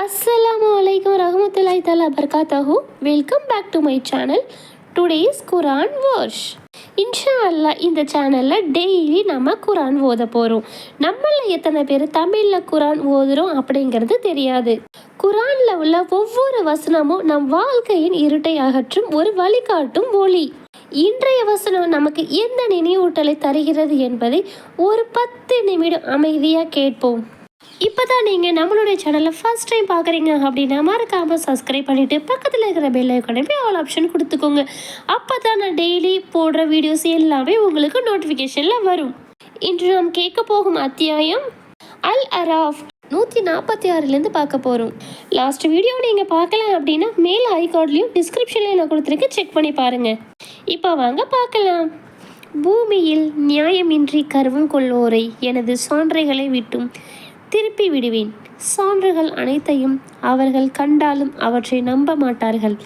அஸ்ஸலாமு அலைக்கும் ரஹமத்துல்லாய் தலா பர்காத்தாஹு welcome back to my channel today's Quran wash இன்ஷா அல்லாஹ் இந்த சேனலில் டெய்லி நம்ம குரான் ஓத போகிறோம் நம்மள எத்தனை பேர் தமிழில் குரான் ஓதுறோம் அப்படிங்கிறது தெரியாது. குரானில் உள்ள ஒவ்வொரு வசனமும் நம் வாழ்க்கையின் இருட்டை அகற்றும் ஒரு வழிகாட்டும் ஒளி. இன்றைய வசனம் நமக்கு எந்த நினைவூட்டலை தருகிறது என்பதை ஒரு பத்து நிமிடம் அமைதியாக கேட்போம். இப்போ தான் நீங்கள் நம்மளுடைய சேனலை ஃபர்ஸ்ட் டைம் பார்க்குறீங்க அப்படின்னா மறக்காமல் சப்ஸ்கிரைப் பண்ணிவிட்டு பக்கத்தில் இருக்கிற பெல் ஐக்கானே போய் ஆல் ஆப்ஷன் கொடுத்துக்கோங்க. அப்போ தான் நான் டெய்லி போடுற வீடியோஸ் எல்லாமே உங்களுக்கு நோட்டிஃபிகேஷனில் வரும். இன்று நாம் கேட்க போகும் அத்தியாயம் அல் அராஃப் நூற்றி நாற்பத்தி ஆறுலேருந்து பார்க்க போகிறோம் லாஸ்ட் வீடியோ நீங்கள் பார்க்கல அப்படின்னா மேல் ஐ கார்ட்லேயும் டிஸ்கிரிப்ஷன்லேயும் நான் கொடுத்துருக்கேன். செக் பண்ணி பாருங்கள் இப்போ வாங்க பார்க்கலாம். பூமியில் நியாயமின்றி கருவம் கொள்ளோரை எனது சான்றைகளை விட்டும். திருப்பி விடுவேன். சான்றுகள் அனைத்தையும் அவர்கள் கண்டாலும் அவற்றை நம்ப மாட்டார்கள்.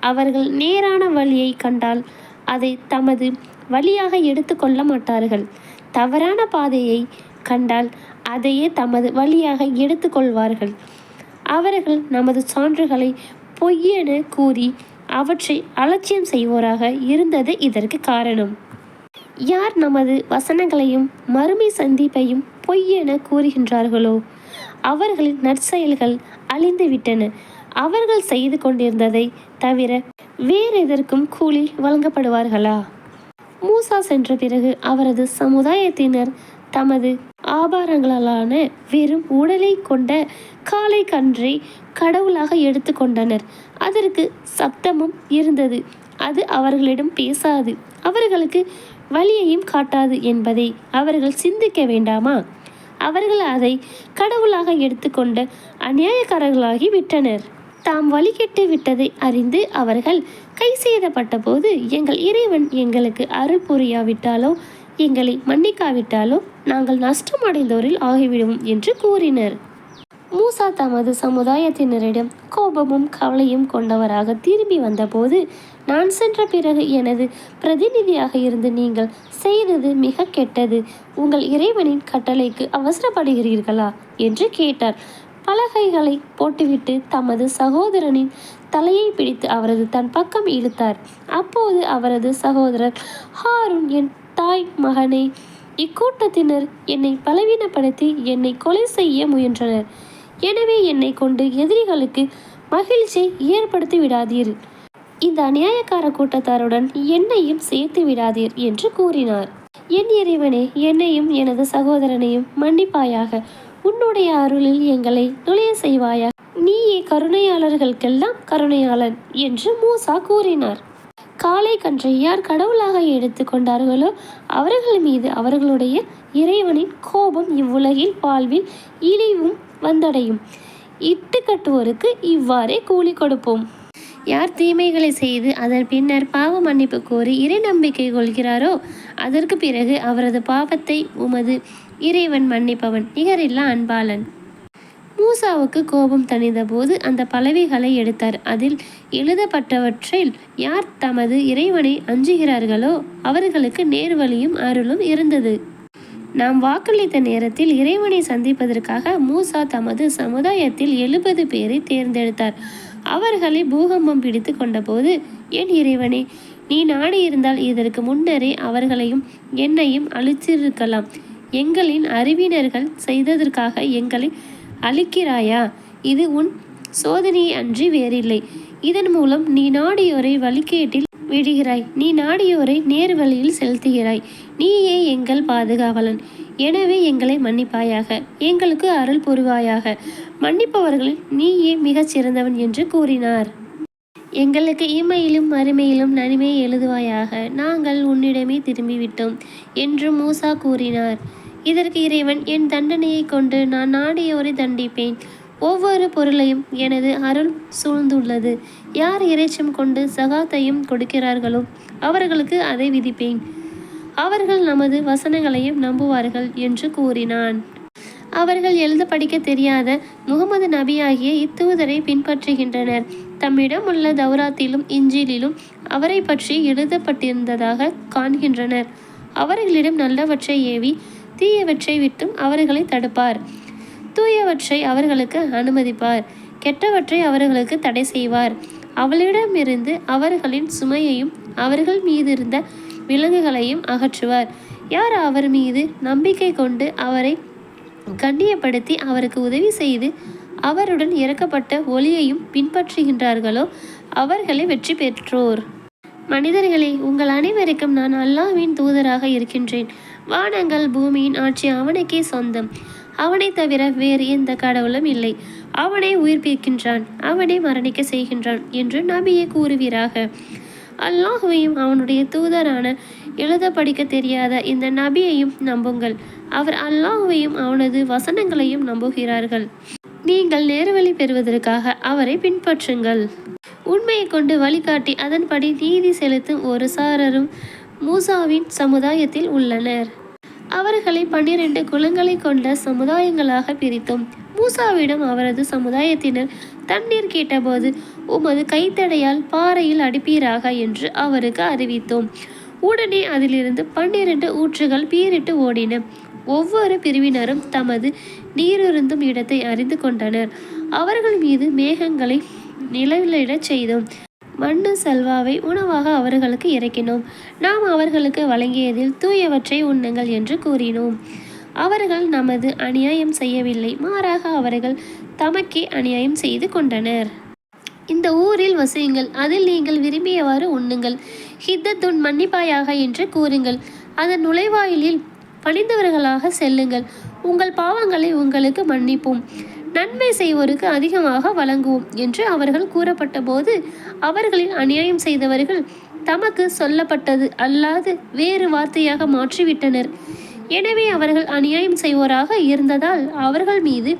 அவர்கள் நேரான வழியை கண்டால் அதை தமது வழியாக எடுத்துக்கொள்ள மாட்டார்கள். தவறான பாதையை கண்டால் அதையே தமது வழியாக எடுத்துக்கொள்வார்கள் அவர்கள் நமது சான்றுகளை பொய்யென கூறி அவற்றை அலட்சியம் செய்வோராக இருந்தது இதற்கு காரணம். யார் நமது வசனங்களையும் மறுமை சந்திப்பையும் பொய் என கூறுகின்றார்களோ? அவர்களின் நற்செயல்கள் அழிந்துவிட்டன. அவர்கள் செய்து கொண்டிருந்ததை தவிர வேறு எதற்கும் கூலி வழங்கப்படுவார்களா? மூசா சென்ற பிறகு அவரது சமுதாயத்தினர் தமது ஆபாரங்களாலான வெறும் உடலை கொண்ட காளை கன்றை கடவுளாக எடுத்துக்கொண்டனர் அதற்கு சப்தமும் இருந்தது. அது அவர்களிடம் பேசாது. அவர்களுக்கு வழியையும் காட்டாது என்பதை அவர்கள் சிந்திக்க வேண்டாமா? அவர்கள் அதை கடவுளாக எடுத்துக்கொண்ட அநியாயக்காரர்களாகி விட்டனர். தாம் வழிகெட்டு விட்டதை அறிந்து அவர்கள் கை செய்தப்பட்ட போது எங்கள் இறைவன் எங்களுக்கு அருள் புரியாவிட்டாலோ எங்களை மன்னிக்காவிட்டாலோ நாங்கள் நஷ்டமடைந்தோரில் ஆகிவிடுவோம் என்று கூறினர். மூசா தமது சமுதாயத்தினரிடம் கோபமும் கவலையும் கொண்டவராக திரும்பி வந்தபோது நான் சென்ற பிறகு எனது பிரதிநிதியாக இருந்து நீங்கள் செய்தது மிக கெட்டது. உங்கள் இறைவனின் கட்டளைக்கு அவசரப்படுகிறீர்களா? என்று கேட்டார். பலகைகளை போட்டுவிட்டு தமது சகோதரனின் தலையை பிடித்து அவரது தன் பக்கம் இழுத்தார். அப்போது அவரது சகோதரர் ஹாரூன் என் தாய் மகனை இக்கூட்டத்தினர் என்னை பலவீனப்படுத்தி என்னை கொலை செய்ய முயன்றனர். எனவே என்னை கொண்டு எதிரிகளுக்கு மகிழ்ச்சியை ஏற்படுத்தி விடாதீர். இந்த அநியாயக்கார கூட்டத்தாருடன் என்னையும் சேர்த்து விடாதீர் என்று கூறினார். என் இறைவனே என்னையும் எனது சகோதரனையும் மன்னிப்பாயாக. உன்னுடைய அருளில் எங்களை நுழைய செய்வாயா? நீயே கருணையாளர்களுக்கெல்லாம் கருணையாளன் என்று மூசா கூறினார். காளை கன்றை யார் கடவுளாக எடுத்து கொண்டார்களோ அவர்கள் மீது அவர்களுடைய இறைவனின் கோபம் இவ்வுலகில் வாழ்வில் இழிவும் வந்தடையும். இட்டு கட்டுவோருக்கு இவ்வாறே கூலி கொடுப்போம். யார் தீமைகளை செய்து அதன் பின்னர் பாவ மன்னிப்பு கோரி இறை நம்பிக்கை கொள்கிறாரோ அதற்கு பிறகு அவரது பாவத்தை உமது இறைவன் மன்னிப்பவன். நிகரில்லா அன்பாளன். மூசாவுக்கு கோபம் தணிந்தபோது அந்த பலவிகளை எடுத்தார். அதில் எழுதப்பட்டவற்றில் யார் தமது இறைவனை அஞ்சுகிறார்களோ அவர்களுக்கு நேர்வழியும் அருளும் இருந்தது. நாம் வாக்களித்த நேரத்தில் இறைவனை சந்திப்பதற்காக மூசா தமது சமுதாயத்தில் எழுபது பேரை தேர்ந்தெடுத்தார். அவர்களை பூகம்பம் பிடித்து கொண்டபோது என் இறைவனே நீ நாடி இருந்தால் இதற்கு முன்னரே அவர்களையும் என்னையும் அழிச்சிருக்கலாம் எங்களின் அறிவினர்கள் செய்ததற்காக எங்களை அழிக்கிறாயா? இது உன் சோதனையை அன்றி வேறில்லை. இதன் மூலம் நீ நாடியோரை வழிகேட்டில் விடுகிறாய். நீ நாடியோரை நேர் வழியில் செலுத்துகிறாய். நீயே எங்கள் பாதுகாவலன். எனவே எங்களை மன்னிப்பாயாக. எங்களுக்கு அருள் புரிவாயாக. மன்னிப்பவர்களில் நீயே மிகச் சிறந்தவன் என்று கூறினார். எங்களுக்கு இம்மையிலும் மறுமையிலும் நன்மை எழுதுவாயாக. நாங்கள் உன்னிடமே திரும்பிவிட்டோம் என்று மூசா கூறினார். இதற்கு இறைவன் என் தண்டனையை கொண்டு நான் நாடியோரை தண்டிப்பேன். ஒவ்வொரு பொருளையும் எனது அருள் சூழ்ந்துள்ளது. யார் இறைச்சம் கொண்டு சகாத்தையும் கொடுக்கிறார்களோ அவர்களுக்கு அதை விதிப்பேன். அவர்கள் நமது வசனங்களையும் நம்புவார்கள் என்று கூறினான். அவர்கள் எழுத படிக்க தெரியாத முகமது நபி ஆகிய இத்தூதரை பின்பற்றுகின்றனர். தம்மிடம் உள்ள தௌராத்திலும் இஞ்சிலிலும் அவரை பற்றி எழுதப்பட்டிருந்ததாக காண்கின்றனர். அவர்களிடம் நல்லவற்றை ஏவி தீயவற்றை விட்டும் அவர்களை தடுப்பார். தூயவற்றை அவர்களுக்கு அனுமதிப்பார். கெட்டவற்றை அவர்களுக்கு தடை செய்வார். அவளிடமிருந்து அவர்களின் சுமையையும் அவர்கள் மீது இருந்த விலங்குகளையும் அகற்றுவார். யார் அவர் மீது நம்பிக்கை கொண்டு அவரை கண்ணியப்படுத்தி அவருக்கு உதவி செய்து அவருடன் இறக்கப்பட்ட ஒளியையும் பின்பற்றுகின்றார்களோ அவர்களை வெற்றி பெற்றோர். மனிதர்களே உங்கள் அனைவருக்கும் நான் அல்லாஹ்வின் தூதராக இருக்கின்றேன். வானங்கள் பூமியின் ஆட்சி அவனுக்கே சொந்தம். அவனை தவிர வேறு எந்த கடவுளும் இல்லை. அவனை உயிர்ப்பிக்கின்றான் அவனை மரணிக்க செய்கின்றான் என்று நபியை கூறுவீராக. அல்லாஹுவையும் அவனுடைய தூதரான எழுத படிக்க தெரியாத இந்த நபியையும் நம்புங்கள். அவர் அல்லாஹுவையும் அவனது வசனங்களையும் நம்புகிறார்கள். நீங்கள் நேர்வழி பெறுவதற்காக அவரை பின்பற்றுங்கள். உண்மையை கொண்டு வழிகாட்டி அதன்படி நீதி செலுத்தும் ஒரு சாரரும் மூசாவின் சமுதாயத்தில் உள்ளனர். அவர்களை பன்னிரண்டு குலங்களை கொண்ட சமுதாயங்களாக பிரித்தோம். மூசாவிடம் அவரது சமுதாயத்தினர் தண்ணீர் கேட்டபோது உமது கைத்தடையால் பாறையில் அடிப்பீராக என்று அவருக்கு அறிவித்தோம். உடனே அதிலிருந்து பன்னிரண்டு ஊற்றுகள் பீரிட்டு ஓடின. ஒவ்வொரு பிரிவினரும் தமது நீருந்தும் இடத்தை அறிந்து கொண்டனர். அவர்கள் மீது மேகங்களை நிழலிடச் செய்தோம். மண்ணு செல்வாவை உணவாக அவர்களுக்கு இறக்கினோம். நாம் அவர்களுக்கு வழங்கியதில் தூயவற்றை உண்ணுங்கள் என்று கூறினோம். அவர்கள் நமது அநியாயம் செய்யவில்லை. மாறாக அவர்கள் தமக்கே அநியாயம் செய்து கொண்டனர். இந்த ஊரில் வசியுங்கள். அதில் நீங்கள் விரும்பியவாறு உண்ணுங்கள். ஹித்தத்துன் மன்னிப்பாயாக என்று கூறுங்கள். அதன் நுழைவாயிலில் பணிந்தவர்களாக செல்லுங்கள். உங்கள் பாவங்களை உங்களுக்கு மன்னிப்போம். நன்மை செய்வோருக்கு அதிகமாக வழங்குவோம் என்று அவர்கள் கூறப்பட்ட போது அவர்களில் அநியாயம் செய்தவர்கள் தமக்கு சொல்லப்பட்டது அல்லாது வேறு வார்த்தையாக மாற்றிவிட்டனர். எனவே அவர்கள் அநியாயம் செய்வோராக இருந்ததால் அவர்கள் மீது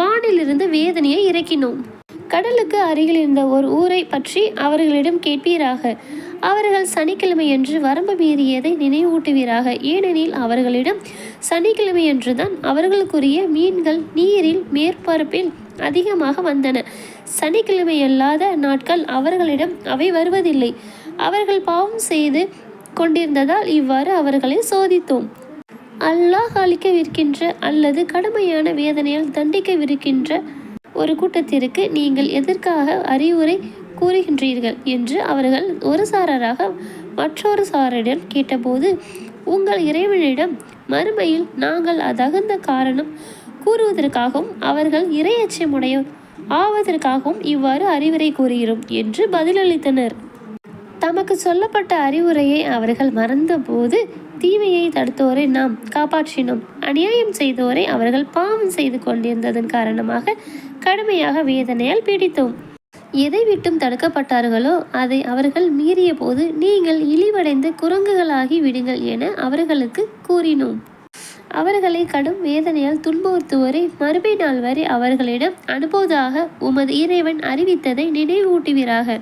வானிலிருந்து வேதனையை இறக்கினோம். கடலுக்கு அருகில் இருந்த ஒரு ஊரை பற்றி அவர்களிடம் கேட்பீராக. அவர்கள் சனிக்கிழமையன்று வரம்பு மீறியதை நினைவூட்டுவீராக. ஏனெனில் அவர்களிடம் சனிக்கிழமையன்றுதான் அவர்களுக்குரிய மீன்கள் நீரில் மேற்பரப்பில் அதிகமாக வந்தன. சனிக்கிழமை அல்லாத நாட்கள் அவர்களிடம் அவை வருவதில்லை. அவர்கள் பாவம் செய்து கொண்டிருந்ததால் இவ்வாறு அவர்களை சோதித்தோம். அல்லாஹ் அளிக்கவிருக்கின்ற அல்லது கடுமையான வேதனையால் தண்டிக்கவிருக்கின்ற ஒரு கூட்டத்திற்கு நீங்கள் எதற்காக அறிவுரை கூறுகின்றீர்கள்? என்று அவர்கள் ஒரு சாரராக மற்றொரு சாரரிடம் கேட்டபோது உங்கள் இறைவனிடம் மறுமையில் நாங்கள் அதகுந்த காரணம் கூறுவதற்காகவும் அவர்கள் இரையச்சமுடைய ஆவதற்காகவும் இவ்வாறு அறிவுரை கூறுகிறோம் என்று பதிலளித்தனர். தமக்கு சொல்லப்பட்ட அறிவுரையை அவர்கள் மறந்தபோது தீமையை தடுத்தோரை நாம் காப்பாற்றினோம். அநியாயம் செய்தோரை அவர்கள் பாவம் செய்து கொண்டிருந்ததன் காரணமாக கடுமையாக வேதனையால் பீடித்தோம். எதை விட்டும் தடுக்கப்பட்டார்களோ அதை அவர்கள் மீறிய போது நீங்கள் இழிவடைந்து குரங்குகளாகி விடுங்கள் என அவர்களுக்கு கூறினோம். அவர்களை கடும் வேதனையால் துன்புறுத்துவோரை மறுபை நாள் வரை அவர்களிடம் அனுப்புவதாக உமது இறைவன் அறிவித்ததை நினைவூட்டுவீராக.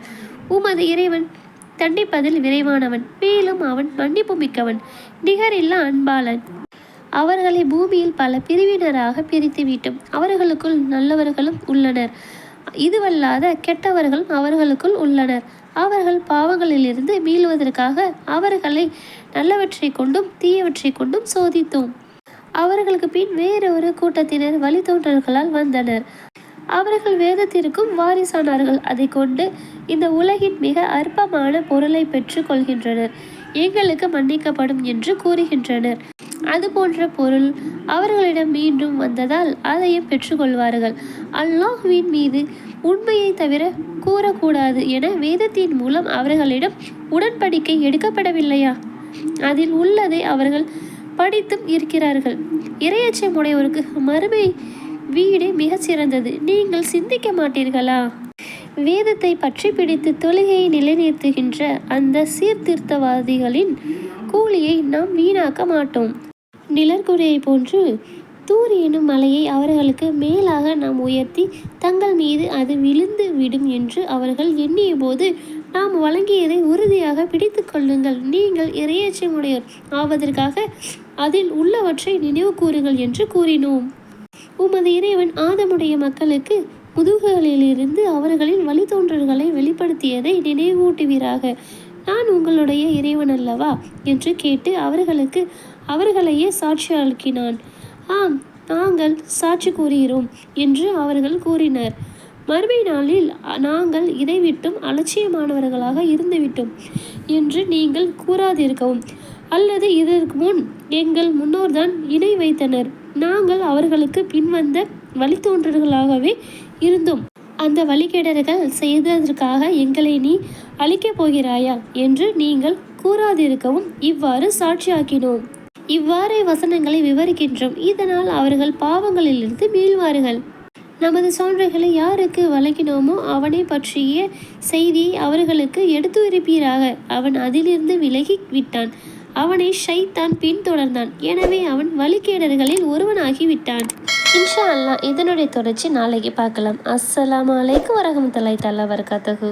உமது இறைவன் தண்டிப்பதில் விரைவானவன் மேலும் அவன் மன்னிப்பு மிக்கவன் நிகரில்லா அன்பாளன். அவர்களை பூமியில் பல பிரிவினராக பிரித்துவிட்டோம் அவர்களுக்குள் நல்லவர்களும் உள்ளனர். இதுவல்லாத கெட்டவர்களும் அவர்களுக்குள் உள்ளனர். அவர்கள் பாவங்களிலிருந்து மீளுவதற்காக அவர்களை நல்லவற்றை கொண்டும் தீயவற்றை கொண்டும் சோதித்தோம். அவர்களுக்கு பின் வேறொரு கூட்டத்தினர் வழித்தோன்றல்களால் வந்தனர். அவர்கள் வேதத்திற்கும் வாரிசானார்கள். அதை கொண்டு இந்த உலகின் மிக அற்பமான பொருளை பெற்றுக்கொள்கின்றனர் எங்களுக்கு மன்னிக்கப்படும் என்று கூறுகின்றனர். அது போன்ற பொருள் அவர்களிடம் மீண்டும் வந்ததால் அதையும் பெற்றுக்கொள்வார்கள். அல்லாஹுவின் மீது உண்மையை தவிர கூறக்கூடாது என வேதத்தின் மூலம் அவர்களிடம் உடன்படிக்கை எடுக்கப்படவில்லையா? அதில் உள்ளதை அவர்கள் படித்தும் இருக்கிறார்கள். இரையச்சம் உடையவருக்கு மறுமை வீடே மிகச் சிறந்தது நீங்கள் சிந்திக்க மாட்டீர்களா? வேதத்தை பற்றி பிடித்து தொழுகையை நிலைநிறுத்துகின்ற அந்த சீர்திருத்தவாதிகளின் கூலியை நாம் வீணாக்க மாட்டோம். நிழற்குறையை போன்று தூர் எனும் மலையை அவர்களுக்கு மேலாக நாம் உயர்த்தி தங்கள் மீது அது விழுந்து விடும் என்று அவர்கள் எண்ணிய போது நாம் வழங்கியதை உறுதியாக பிடித்து கொள்ளுங்கள். நீங்கள் இரையச்சமுடையோர் ஆவதற்காக அதில் உள்ளவற்றை நினைவு கூறுங்கள் என்று கூறினோம். உமது இறைவன் ஆதமுடைய மக்களுக்கு முதுகுகளிலிருந்து அவர்களின் வழித்தோன்றல்களை வெளிப்படுத்தியதை நினைவூட்டுவீராக. நான் உங்களுடைய இறைவன் அல்லவா? என்று கேட்டு அவர்களுக்கு அவர்களையே சாட்சி அளிக்கினான் ஆம் நாங்கள் சாட்சி கூறுகிறோம் என்று அவர்கள் கூறினர். மறுமை நாளில் நாங்கள் இதை விட்டும் அலட்சியமானவர்களாக இருந்துவிட்டோம் என்று நீங்கள் கூறாதிருக்கவும். அல்லது இதற்கு முன் எங்கள் முன்னோர்தான் இணை வைத்தனர். நாங்கள் அவர்களுக்கு பின்வந்த வழித்தோன்றர்களாகவே இருந்தும் அந்த வழிகேடர்கள் செய்ததற்காக எங்களை நீ அழிக்கப் போகிறாயா என்று நீங்கள் கூறாதிருக்கவும் இவ்வாறு சாட்சியாக்கினோம். இவ்வாறே வசனங்களை விவரிக்கின்றோம். இதனால் அவர்கள் பாவங்களிலிருந்து மீள்வார்கள். நமது சான்றுகளை யாருக்கு வழங்கினோமோ அவனை பற்றிய செய்தியை அவர்களுக்கு எடுத்து உரைப்பீராக அவன் அதிலிருந்து விலகி விட்டான். அவனை ஷைத்தான் பின்தொடர்ந்தான். எனவே அவன் வழிகேடர்களில் ஒருவனாகி விட்டான் இன்ஷா அல்லாஹ் இதனுடைய தொடர்ச்சி நாளைக்கு பார்க்கலாம். அஸ்ஸலாம் அலைக்கும் வரஹமத்துல்லாஹி தஆலா வபரகாத்துஹு.